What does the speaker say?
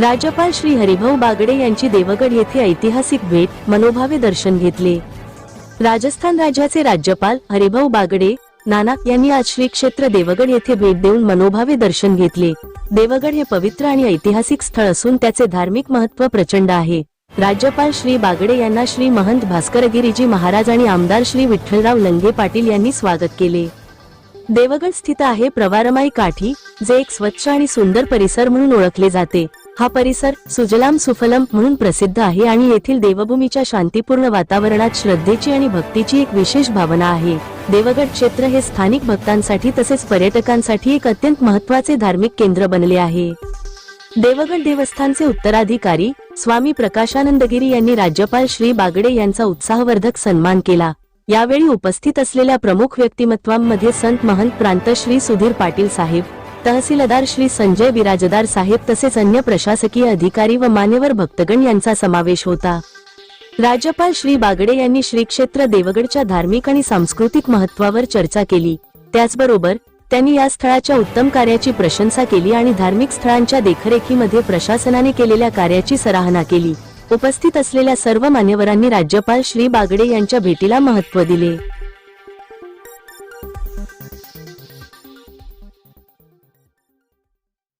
राज्यपाल श्री हरिभाऊ बागडे यांची देवगड येथे ऐतिहासिक भेट मनोभावे दर्शन घेतले. राजस्थान राज्याचे राज्यपाल हरिभाऊ बागडे नाना यांनी आज श्री क्षेत्र देवगड येथे भेट देऊन मनोभावे दर्शन घेतले. देवगड हे पवित्र आणि ऐतिहासिक स्थळ असून त्याचे धार्मिक महत्त्व प्रचंड आहे. राज्यपाल श्री बागडे यांना श्री महंत भास्करगिरीजी महाराज आणि आमदार श्री विठ्ठलराव लंगे पाटील यांनी स्वागत केले. देवगड स्थित आहे प्रवारमाई काठी जे एक स्वच्छ आणि सुंदर परिसर म्हणून ओळखले जाते. हा परिसर सुजलाम सुफलम म्हणून प्रसिद्ध आहे आणि येथील देवभूमीच्या शांतीपूर्ण वातावरणात श्रद्धेची आणि भक्तीची एक विशेष भावना आहे. देवगड क्षेत्र हे स्थानिक भक्तांसाठी तसेच पर्यटकांसाठी एक अत्यंत महत्त्वाचे धार्मिक केंद्र बनले आहे. देवगड देवस्थानचे उत्तराधिकारी स्वामी प्रकाशानंदगिरी यांनी राज्यपाल श्री बागडे यांचा उत्साहवर्धक सन्मान केला. यावेळी उपस्थित असलेल्या प्रमुख व्यक्तिमत्वांमध्ये संत महंत प्रांत श्री सुधीर पाटील साहेब तहसीलदार श्री संजय बिराजदार साहेब तसेच अन्य प्रशासकीय अधिकारी व मान्यवर भक्तगण यांचा समावेश होता. राज्यपाल श्री बागडे यांनी श्री क्षेत्र देवगडच्या धार्मिक आणि सांस्कृतिक महत्वावर चर्चा केली. त्याचबरोबर त्यांनी या स्थळाच्या उत्तम कार्याची प्रशंसा केली आणि धार्मिक स्थळांच्या देखरेखीमध्ये प्रशासनाने केलेल्या कार्याची सराहना केली. उपस्थित असलेल्या सर्व मान्यवरांनी राज्यपाल श्री बागडे यांच्या भेटीला महत्त्व दिले.